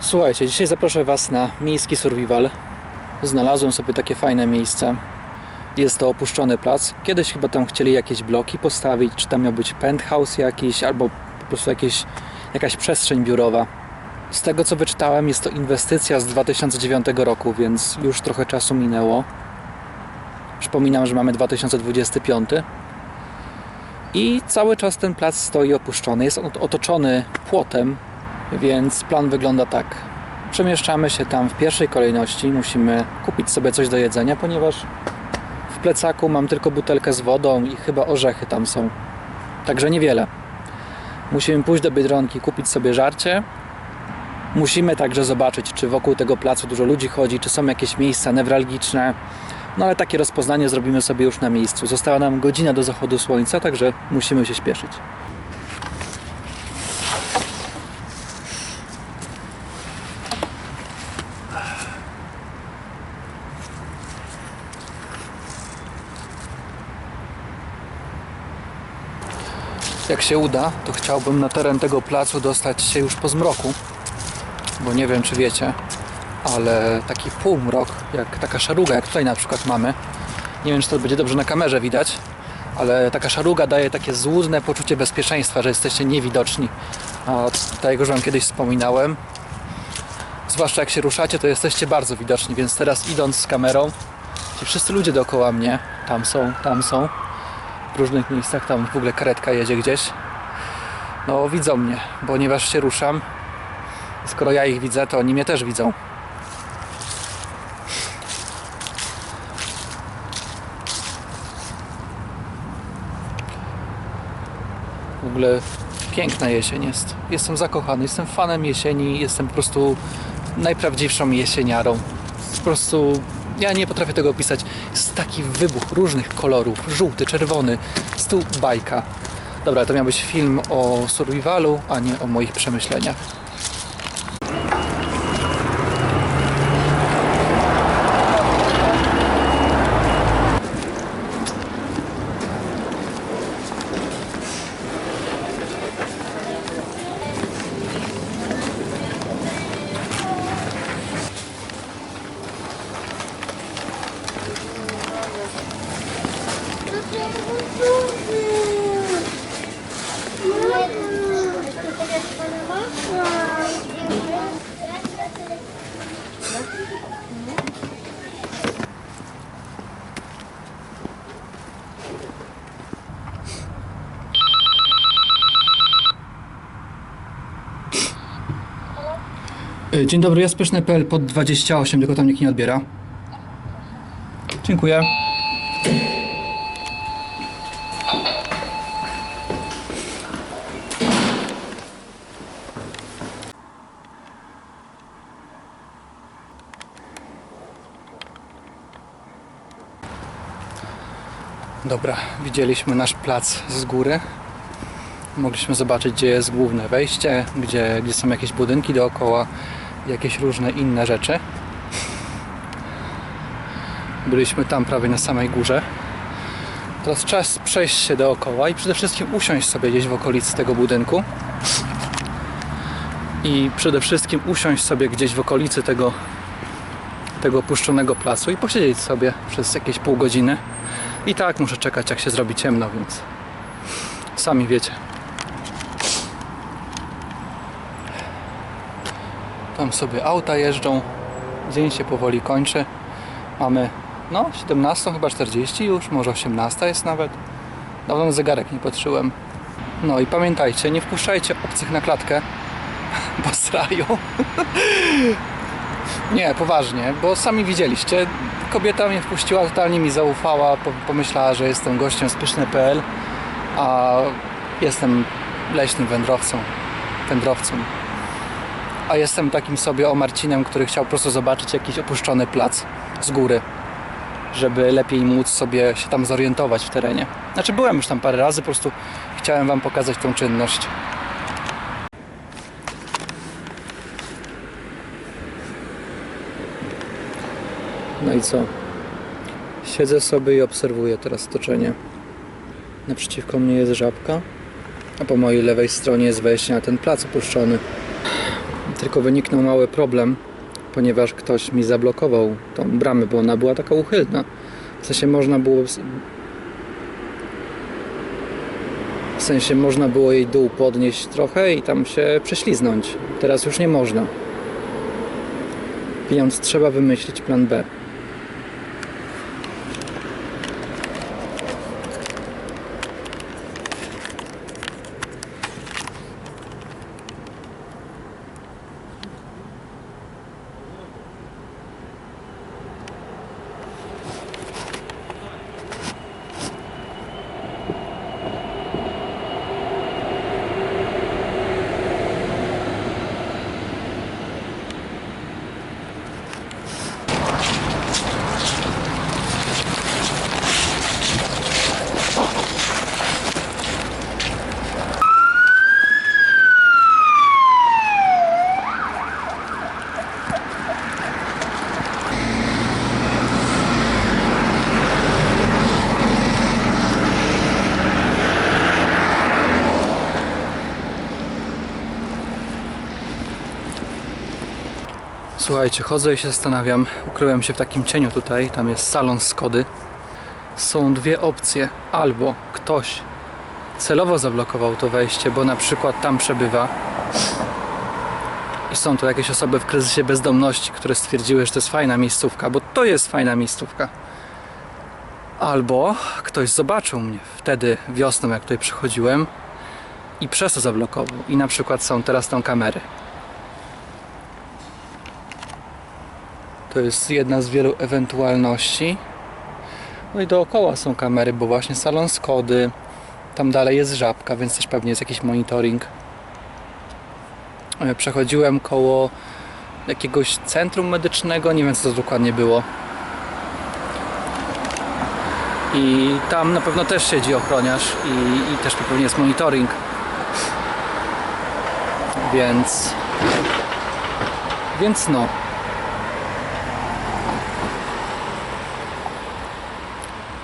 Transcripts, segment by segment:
Słuchajcie, dzisiaj zaproszę Was na miejski survival. Znalazłem sobie takie fajne miejsce. Jest to opuszczony plac. Kiedyś chyba tam chcieli jakieś bloki postawić, czy tam miał być penthouse jakiś, albo po prostu jakieś, jakaś przestrzeń biurowa. Z tego co wyczytałem, jest to inwestycja z 2009 roku, więc już trochę czasu minęło. Przypominam, że mamy 2025. I cały czas ten plac stoi opuszczony. Jest on otoczony płotem, więc plan wygląda tak. Przemieszczamy się tam w pierwszej kolejności. Musimy kupić sobie coś do jedzenia, ponieważ w plecaku mam tylko butelkę z wodą i chyba orzechy tam są. Także niewiele. Musimy pójść do Biedronki, kupić sobie żarcie. Musimy także zobaczyć, czy wokół tego placu dużo ludzi chodzi, czy są jakieś miejsca newralgiczne. No ale takie rozpoznanie zrobimy sobie już na miejscu. Została nam godzina do zachodu słońca, także musimy się śpieszyć. Jak się uda, to chciałbym na teren tego placu dostać się już po zmroku, bo nie wiem czy wiecie, ale taki półmrok, jak taka szaruga, jak tutaj na przykład mamy, nie wiem czy to będzie dobrze na kamerze widać, ale taka szaruga daje takie złudne poczucie bezpieczeństwa, że jesteście niewidoczni. A tak jak już Wam kiedyś wspominałem, zwłaszcza jak się ruszacie, to jesteście bardzo widoczni, więc teraz idąc z kamerą, ci wszyscy ludzie dookoła mnie, tam są, tam są, w różnych miejscach, tam w ogóle karetka jedzie gdzieś, no widzą mnie, ponieważ się ruszam. Skoro ja ich widzę, to oni mnie też widzą. W ogóle piękna jesień jest. Jestem zakochany, jestem fanem jesieni, jestem po prostu najprawdziwszą jesieniarą. Po prostu ja nie potrafię tego opisać. Jest taki wybuch różnych kolorów, żółty, czerwony, stu bajka. Dobra, to miał być film o survivalu, a nie o moich przemyśleniach. Dzień dobry, ja spyszny.pl pod 28, tylko tam nikt nie odbiera. Dziękuję. Dobra, widzieliśmy nasz plac z góry. Mogliśmy zobaczyć, gdzie jest główne wejście, gdzie, gdzie są jakieś budynki dookoła, jakieś różne inne rzeczy. Byliśmy tam prawie na samej górze. Teraz czas przejść się dookoła i przede wszystkim usiąść sobie gdzieś w okolicy tego budynku. I przede wszystkim usiąść sobie gdzieś w okolicy tego, tego opuszczonego placu i posiedzieć sobie przez jakieś pół godziny. I tak muszę czekać, jak się zrobi ciemno, więc sami wiecie. Tam sobie auta jeżdżą. Dzień się powoli kończy. Mamy no 17, chyba 40 już, może 18 jest nawet. Dawno zegarek nie patrzyłem. No i pamiętajcie, nie wpuszczajcie obcych na klatkę, bo srają. nie, poważnie, bo sami widzieliście. Kobieta mnie wpuściła, totalnie mi zaufała, po- pomyślała, że jestem gościem z a jestem leśnym wędrowcą. Wędrowcą a jestem takim sobie o Marcinem, który chciał po prostu zobaczyć jakiś opuszczony plac z góry, żeby lepiej móc sobie się tam zorientować w terenie. Znaczy byłem już tam parę razy, po prostu chciałem Wam pokazać tą czynność. No i co? Siedzę sobie i obserwuję teraz otoczenie. Naprzeciwko mnie jest żabka, a po mojej lewej stronie jest wejście na ten plac opuszczony. Tylko wyniknął mały problem, ponieważ ktoś mi zablokował tą bramę, bo ona była taka uchylna. W sensie można było. W sensie można było jej dół podnieść trochę i tam się prześliznąć. Teraz już nie można. Więc trzeba wymyślić plan B. Słuchajcie, chodzę i się zastanawiam. Ukryłem się w takim cieniu tutaj. Tam jest salon Skody. Są dwie opcje. Albo ktoś celowo zablokował to wejście, bo na przykład tam przebywa. I są to jakieś osoby w kryzysie bezdomności, które stwierdziły, że to jest fajna miejscówka, bo to jest fajna miejscówka. Albo ktoś zobaczył mnie wtedy wiosną, jak tutaj przychodziłem i przez to zablokował. I na przykład są teraz tam kamery. To jest jedna z wielu ewentualności. No i dookoła są kamery, bo właśnie salon Skody. Tam dalej jest żabka, więc też pewnie jest jakiś monitoring. E, Przechodziłem koło jakiegoś centrum medycznego, nie wiem co to dokładnie było. I tam na pewno też siedzi ochroniarz i, i też tu pewnie jest monitoring. Więc. Więc no.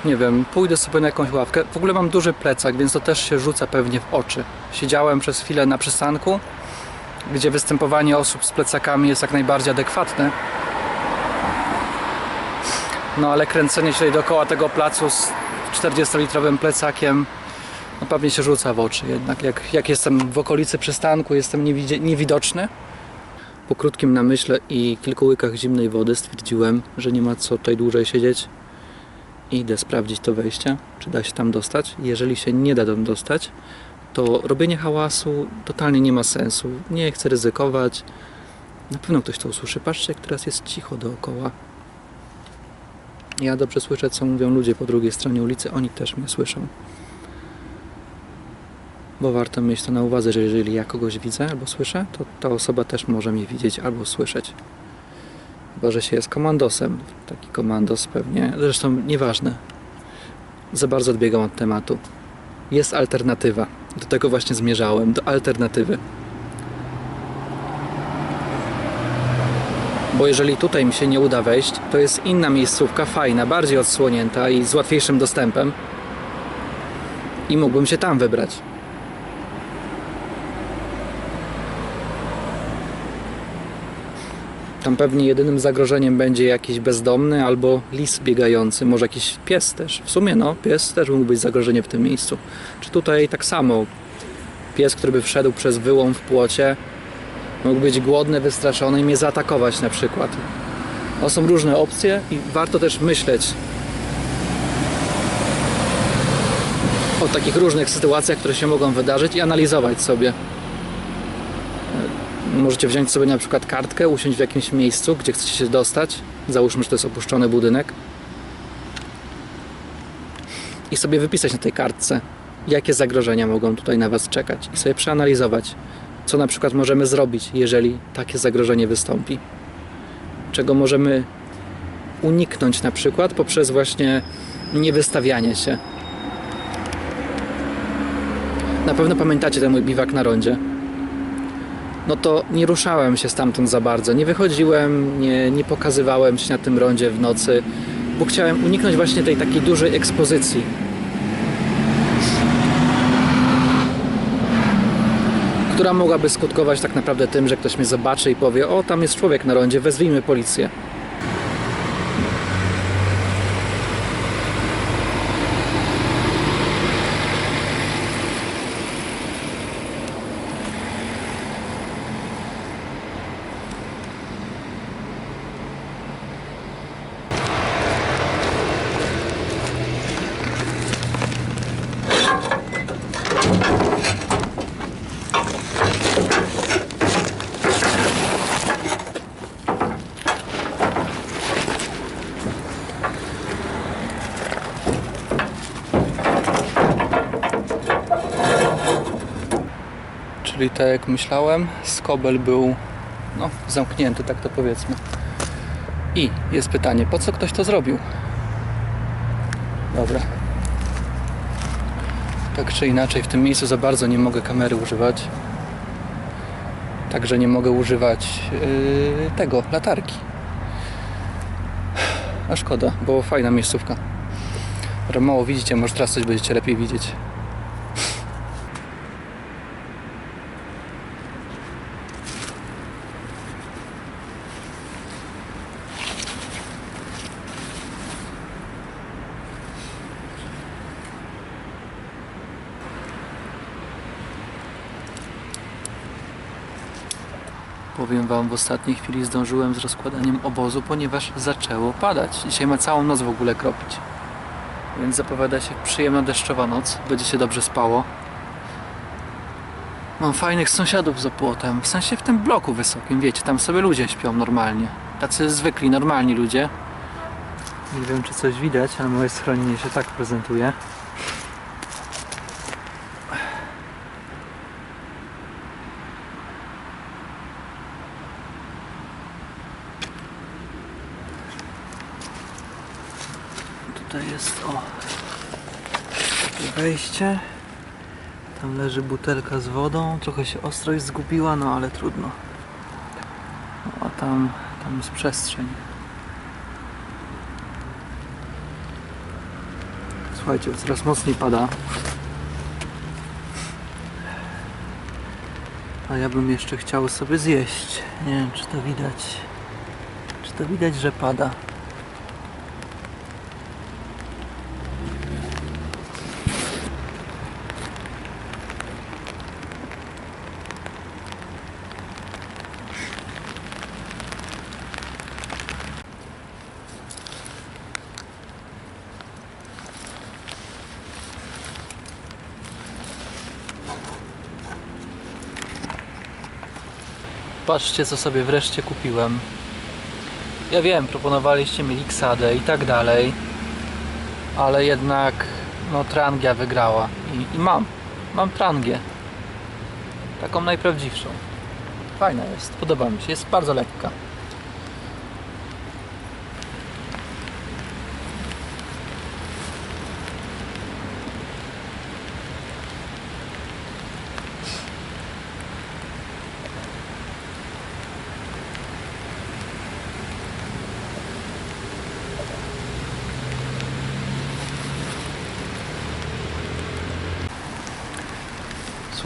Nie wiem, pójdę sobie na jakąś ławkę. W ogóle mam duży plecak, więc to też się rzuca pewnie w oczy. Siedziałem przez chwilę na przystanku, gdzie występowanie osób z plecakami jest jak najbardziej adekwatne. No ale kręcenie się dookoła tego placu z 40-litrowym plecakiem no pewnie się rzuca w oczy. Jednak jak, jak jestem w okolicy przystanku, jestem niewidoczny. Po krótkim namyśle i kilku łykach zimnej wody stwierdziłem, że nie ma co tutaj dłużej siedzieć. I idę sprawdzić to wejście, czy da się tam dostać. Jeżeli się nie da tam dostać, to robienie hałasu totalnie nie ma sensu. Nie chcę ryzykować. Na pewno ktoś to usłyszy. Patrzcie, jak teraz jest cicho dookoła. Ja dobrze słyszę, co mówią ludzie po drugiej stronie ulicy. Oni też mnie słyszą. Bo warto mieć to na uwadze, że jeżeli ja kogoś widzę albo słyszę, to ta osoba też może mnie widzieć albo słyszeć. Chyba, że się jest komandosem. Taki komandos pewnie. Zresztą nieważne. Za bardzo odbiegam od tematu. Jest alternatywa. Do tego właśnie zmierzałem. Do alternatywy. Bo jeżeli tutaj mi się nie uda wejść, to jest inna miejscówka, fajna, bardziej odsłonięta i z łatwiejszym dostępem. I mógłbym się tam wybrać. Tam pewnie jedynym zagrożeniem będzie jakiś bezdomny albo lis biegający, może jakiś pies też. W sumie no, pies też mógł być zagrożeniem w tym miejscu. Czy tutaj tak samo pies, który by wszedł przez wyłom w płocie, mógł być głodny, wystraszony i mnie zaatakować na przykład. To są różne opcje i warto też myśleć o takich różnych sytuacjach, które się mogą wydarzyć i analizować sobie. Możecie wziąć sobie na przykład kartkę, usiąść w jakimś miejscu, gdzie chcecie się dostać. Załóżmy, że to jest opuszczony budynek. I sobie wypisać na tej kartce, jakie zagrożenia mogą tutaj na Was czekać. I sobie przeanalizować, co na przykład możemy zrobić, jeżeli takie zagrożenie wystąpi. Czego możemy uniknąć na przykład poprzez właśnie niewystawianie się. Na pewno pamiętacie ten mój biwak na rondzie no to nie ruszałem się stamtąd za bardzo. Nie wychodziłem, nie, nie pokazywałem się na tym rondzie w nocy, bo chciałem uniknąć właśnie tej takiej dużej ekspozycji. która mogłaby skutkować tak naprawdę tym, że ktoś mnie zobaczy i powie: O, tam jest człowiek na rondzie, wezwijmy policję. Czyli tak jak myślałem, skobel był no, zamknięty, tak to powiedzmy. I jest pytanie, po co ktoś to zrobił? Dobra. Tak czy inaczej, w tym miejscu za bardzo nie mogę kamery używać. Także nie mogę używać yy, tego, latarki. A szkoda, bo fajna miejscówka. Mało widzicie, może teraz coś będziecie lepiej widzieć. Powiem Wam, w ostatniej chwili zdążyłem z rozkładaniem obozu, ponieważ zaczęło padać. Dzisiaj ma całą noc w ogóle kropić. Więc zapowiada się przyjemna deszczowa noc. Będzie się dobrze spało. Mam fajnych sąsiadów z opłotem. W sensie w tym bloku wysokim, wiecie, tam sobie ludzie śpią normalnie. Tacy zwykli, normalni ludzie. Nie wiem, czy coś widać, ale moje schronienie się tak prezentuje. Tutaj jest o wejście. Tam leży butelka z wodą. Trochę się ostrość zgubiła, no ale trudno. No, a tam, tam jest przestrzeń. Słuchajcie, coraz mocniej pada. A ja bym jeszcze chciał sobie zjeść. Nie wiem, czy to widać. Czy to widać, że pada? Patrzcie, co sobie wreszcie kupiłem. Ja wiem, proponowaliście mi Xadę i tak dalej, ale jednak no Trangia wygrała i, i mam, mam Trangię. Taką najprawdziwszą. Fajna jest, podoba mi się, jest bardzo lekka.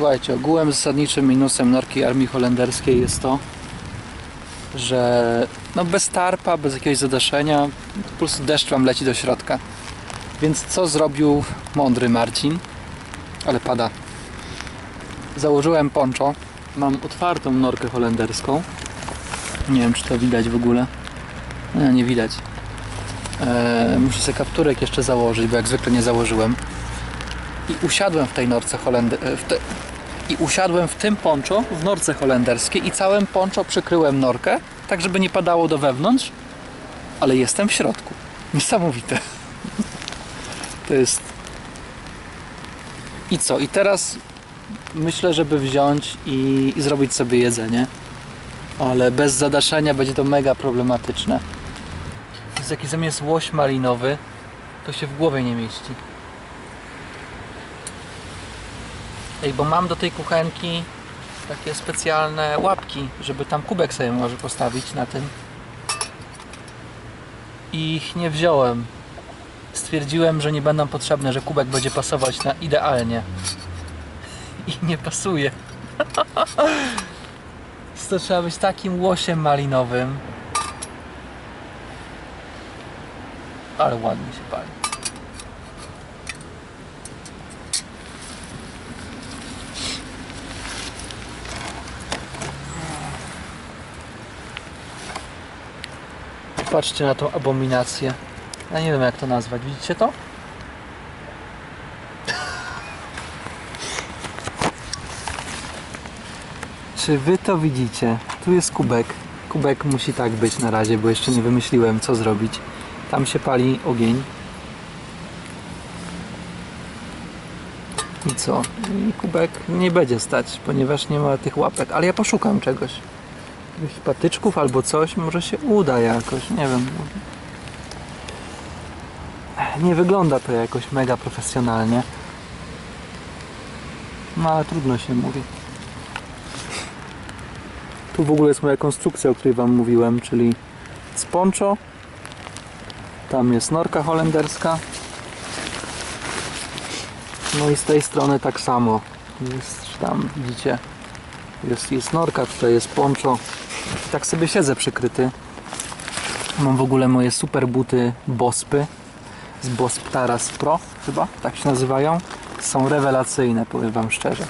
Słuchajcie, ogółem zasadniczym minusem norki armii holenderskiej jest to, że no bez tarpa, bez jakiegoś zadaszenia, po prostu deszcz wam leci do środka. Więc co zrobił mądry Marcin? Ale pada. Założyłem poncho. Mam otwartą norkę holenderską. Nie wiem, czy to widać w ogóle. No, nie widać. Eee, muszę sobie kapturek jeszcze założyć, bo jak zwykle nie założyłem i usiadłem w tej norce holenderskiej. Te... I usiadłem w tym poncho w norce holenderskiej i całym poncho przykryłem norkę, tak żeby nie padało do wewnątrz, ale jestem w środku. Niesamowite. To jest. I co? I teraz myślę, żeby wziąć i, i zrobić sobie jedzenie. Ale bez zadaszenia będzie to mega problematyczne. Jest jakiś zamiast łoś malinowy, to się w głowie nie mieści. Ej, bo mam do tej kuchenki takie specjalne łapki, żeby tam kubek sobie może postawić na tym. I ich nie wziąłem. Stwierdziłem, że nie będą potrzebne, że kubek będzie pasować na idealnie. I nie pasuje. To trzeba być takim łosiem malinowym. Ale ładnie się pali. Patrzcie na tą abominację. Ja nie wiem jak to nazwać. Widzicie to? Czy wy to widzicie? Tu jest kubek. Kubek musi tak być na razie, bo jeszcze nie wymyśliłem co zrobić. Tam się pali ogień. I co? I kubek nie będzie stać, ponieważ nie ma tych łapek. Ale ja poszukam czegoś. Jakichś patyczków albo coś. Może się uda jakoś. Nie wiem. Nie wygląda to jakoś mega profesjonalnie. No ale trudno się mówi. Tu w ogóle jest moja konstrukcja, o której Wam mówiłem, czyli z poncho. Tam jest norka holenderska. No i z tej strony tak samo. Jest tam, widzicie, jest, jest norka, tutaj jest poncho. Tak sobie siedzę przykryty. Mam w ogóle moje super buty Bospy z Bosp Taras Pro, chyba tak się nazywają. Są rewelacyjne, powiem Wam szczerze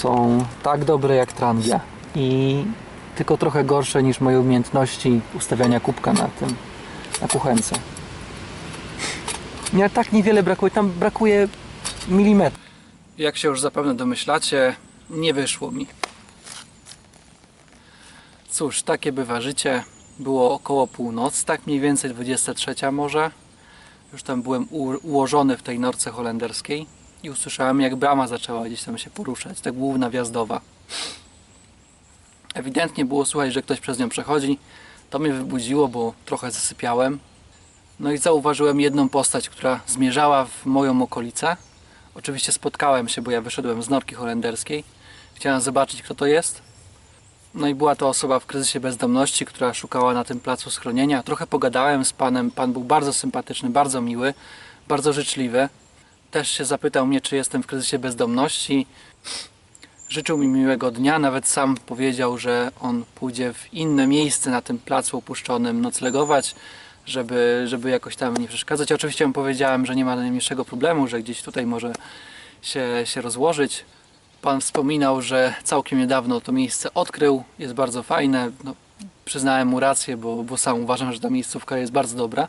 są tak dobre jak Trangia i tylko trochę gorsze niż moje umiejętności ustawiania kubka na tym, na kuchence. Nie, tak niewiele brakuje, tam brakuje milimetr. Jak się już zapewne domyślacie, nie wyszło mi. Cóż, takie bywa życie. Było około północy, tak mniej więcej 23 może. Już tam byłem ułożony w tej norce holenderskiej i usłyszałem jak brama zaczęła gdzieś tam się poruszać, tak główna wjazdowa. Ewidentnie było słychać, że ktoś przez nią przechodzi. To mnie wybudziło, bo trochę zasypiałem. No i zauważyłem jedną postać, która zmierzała w moją okolicę. Oczywiście spotkałem się, bo ja wyszedłem z norki holenderskiej. Chciałem zobaczyć, kto to jest. No i była to osoba w kryzysie bezdomności, która szukała na tym placu schronienia. Trochę pogadałem z panem. Pan był bardzo sympatyczny, bardzo miły, bardzo życzliwy. Też się zapytał mnie, czy jestem w kryzysie bezdomności. Życzył mi miłego dnia, nawet sam powiedział, że on pójdzie w inne miejsce na tym placu opuszczonym noclegować, żeby, żeby jakoś tam nie przeszkadzać. Oczywiście mu powiedziałem, że nie ma najmniejszego problemu, że gdzieś tutaj może się, się rozłożyć. Pan wspominał, że całkiem niedawno to miejsce odkrył, jest bardzo fajne. No, przyznałem mu rację, bo, bo sam uważam, że ta miejscówka jest bardzo dobra.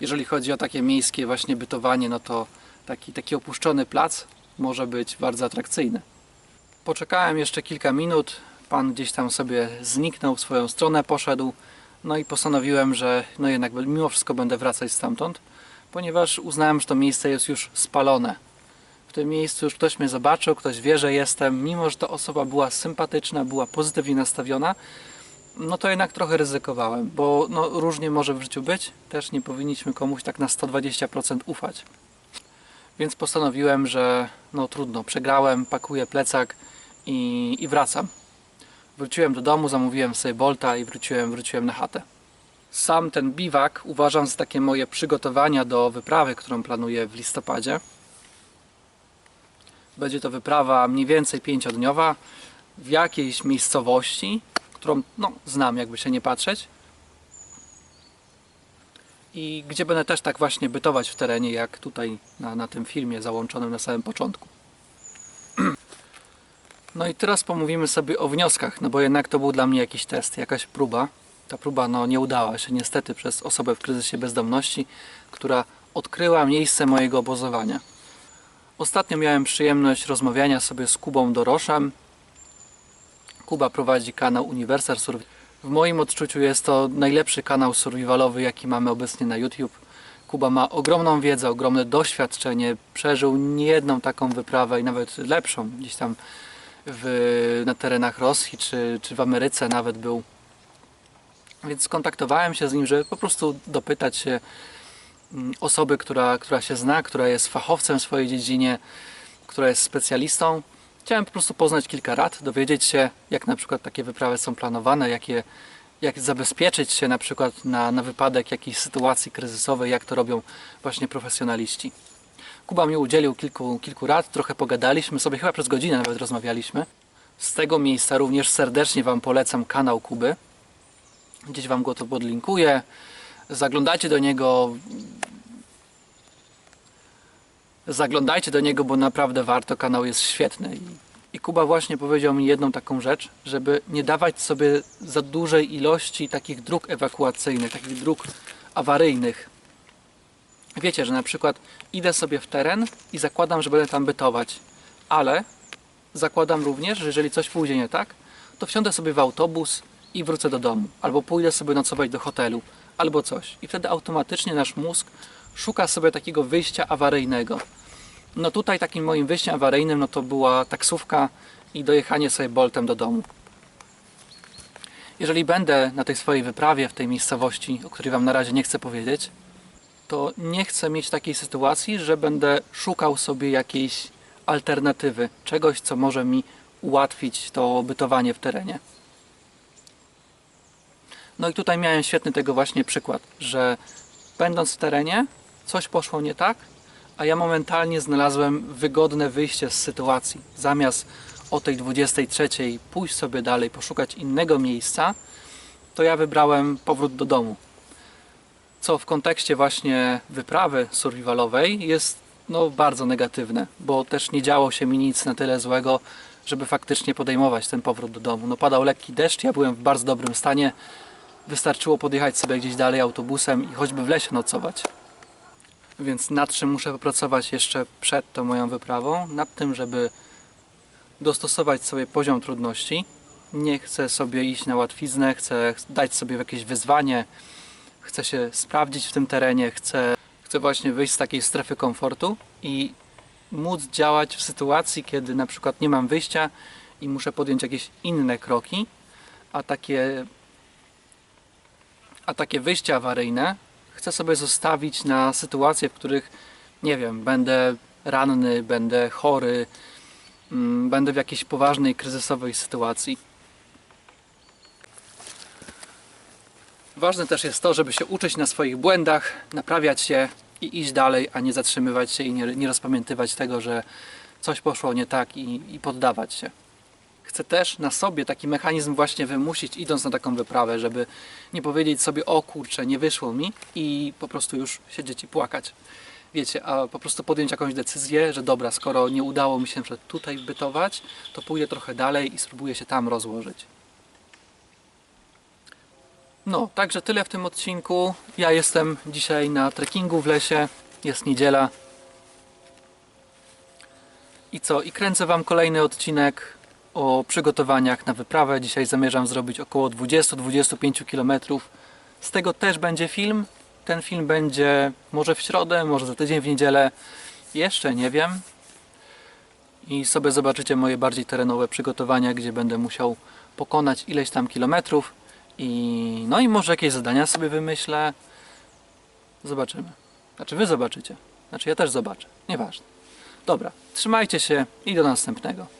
Jeżeli chodzi o takie miejskie właśnie bytowanie, no to taki, taki opuszczony plac może być bardzo atrakcyjny. Poczekałem jeszcze kilka minut, pan gdzieś tam sobie zniknął w swoją stronę, poszedł, no i postanowiłem, że no jednak mimo wszystko będę wracać stamtąd, ponieważ uznałem, że to miejsce jest już spalone. Tym miejscu już ktoś mnie zobaczył, ktoś wie, że jestem, mimo że ta osoba była sympatyczna, była pozytywnie nastawiona, no to jednak trochę ryzykowałem, bo no, różnie może w życiu być, też nie powinniśmy komuś tak na 120% ufać. Więc postanowiłem, że no trudno, przegrałem, pakuję plecak i, i wracam. Wróciłem do domu, zamówiłem sobie Bolta i wróciłem, wróciłem na chatę. Sam ten biwak uważam za takie moje przygotowania do wyprawy, którą planuję w listopadzie. Będzie to wyprawa mniej więcej pięciodniowa w jakiejś miejscowości, którą no, znam, jakby się nie patrzeć. I gdzie będę też tak właśnie bytować w terenie, jak tutaj na, na tym filmie załączonym na samym początku. No i teraz pomówimy sobie o wnioskach, no bo jednak to był dla mnie jakiś test, jakaś próba. Ta próba no, nie udała się niestety przez osobę w kryzysie bezdomności, która odkryła miejsce mojego obozowania. Ostatnio miałem przyjemność rozmawiania sobie z Kubą Doroszem. Kuba prowadzi kanał Universal Survival. W moim odczuciu jest to najlepszy kanał survivalowy, jaki mamy obecnie na YouTube. Kuba ma ogromną wiedzę, ogromne doświadczenie, przeżył niejedną taką wyprawę i nawet lepszą gdzieś tam w, na terenach Rosji czy, czy w Ameryce nawet był. Więc skontaktowałem się z nim, żeby po prostu dopytać się osoby, która, która się zna, która jest fachowcem w swojej dziedzinie, która jest specjalistą. Chciałem po prostu poznać kilka rad, dowiedzieć się, jak na przykład takie wyprawy są planowane, jak, je, jak zabezpieczyć się na przykład na, na wypadek jakiejś sytuacji kryzysowej, jak to robią właśnie profesjonaliści. Kuba mi udzielił kilku, kilku rad, trochę pogadaliśmy sobie, chyba przez godzinę nawet rozmawialiśmy. Z tego miejsca również serdecznie Wam polecam kanał Kuby. Gdzieś Wam go to podlinkuję. Zaglądajcie do niego. Zaglądajcie do niego, bo naprawdę warto. Kanał jest świetny. I, Kuba właśnie powiedział mi jedną taką rzecz, żeby nie dawać sobie za dużej ilości takich dróg ewakuacyjnych, takich dróg awaryjnych. Wiecie, że na przykład idę sobie w teren i zakładam, że będę tam bytować, ale zakładam również, że jeżeli coś pójdzie nie tak, to wsiądę sobie w autobus i wrócę do domu, albo pójdę sobie nocować do hotelu, albo coś. I wtedy automatycznie nasz mózg szuka sobie takiego wyjścia awaryjnego. No tutaj takim moim wyjściem awaryjnym no to była taksówka i dojechanie sobie boltem do domu. Jeżeli będę na tej swojej wyprawie w tej miejscowości, o której Wam na razie nie chcę powiedzieć, to nie chcę mieć takiej sytuacji, że będę szukał sobie jakiejś alternatywy, czegoś, co może mi ułatwić to bytowanie w terenie. No i tutaj miałem świetny tego właśnie przykład, że będąc w terenie, coś poszło nie tak, a ja momentalnie znalazłem wygodne wyjście z sytuacji. Zamiast o tej 23 pójść sobie dalej, poszukać innego miejsca, to ja wybrałem powrót do domu co w kontekście właśnie wyprawy survivalowej jest no, bardzo negatywne, bo też nie działo się mi nic na tyle złego, żeby faktycznie podejmować ten powrót do domu. No, padał lekki deszcz, ja byłem w bardzo dobrym stanie. Wystarczyło podjechać sobie gdzieś dalej autobusem i choćby w lesie nocować. Więc nad czym muszę popracować jeszcze przed tą moją wyprawą? Nad tym, żeby dostosować sobie poziom trudności. Nie chcę sobie iść na łatwiznę, chcę dać sobie jakieś wyzwanie, chcę się sprawdzić w tym terenie, chcę, chcę właśnie wyjść z takiej strefy komfortu i móc działać w sytuacji, kiedy na przykład nie mam wyjścia i muszę podjąć jakieś inne kroki, a takie, a takie wyjścia awaryjne chcę sobie zostawić na sytuacje, w których nie wiem, będę ranny, będę chory, mm, będę w jakiejś poważnej, kryzysowej sytuacji. Ważne też jest to, żeby się uczyć na swoich błędach, naprawiać się i iść dalej, a nie zatrzymywać się i nie, nie rozpamiętywać tego, że coś poszło nie tak i, i poddawać się. Chcę też na sobie taki mechanizm właśnie wymusić, idąc na taką wyprawę, żeby nie powiedzieć sobie, o kurczę, nie wyszło mi i po prostu już siedzieć i płakać. Wiecie, a po prostu podjąć jakąś decyzję, że dobra, skoro nie udało mi się tutaj bytować, to pójdę trochę dalej i spróbuję się tam rozłożyć. No, także tyle w tym odcinku. Ja jestem dzisiaj na trekkingu w lesie. Jest niedziela. I co? I kręcę Wam kolejny odcinek o przygotowaniach na wyprawę. Dzisiaj zamierzam zrobić około 20-25 km. Z tego też będzie film. Ten film będzie może w środę, może za tydzień w niedzielę. Jeszcze nie wiem. I sobie zobaczycie moje bardziej terenowe przygotowania, gdzie będę musiał pokonać ileś tam kilometrów. I no i może jakieś zadania sobie wymyślę. Zobaczymy. Znaczy wy zobaczycie. Znaczy ja też zobaczę. Nieważne. Dobra, trzymajcie się i do następnego.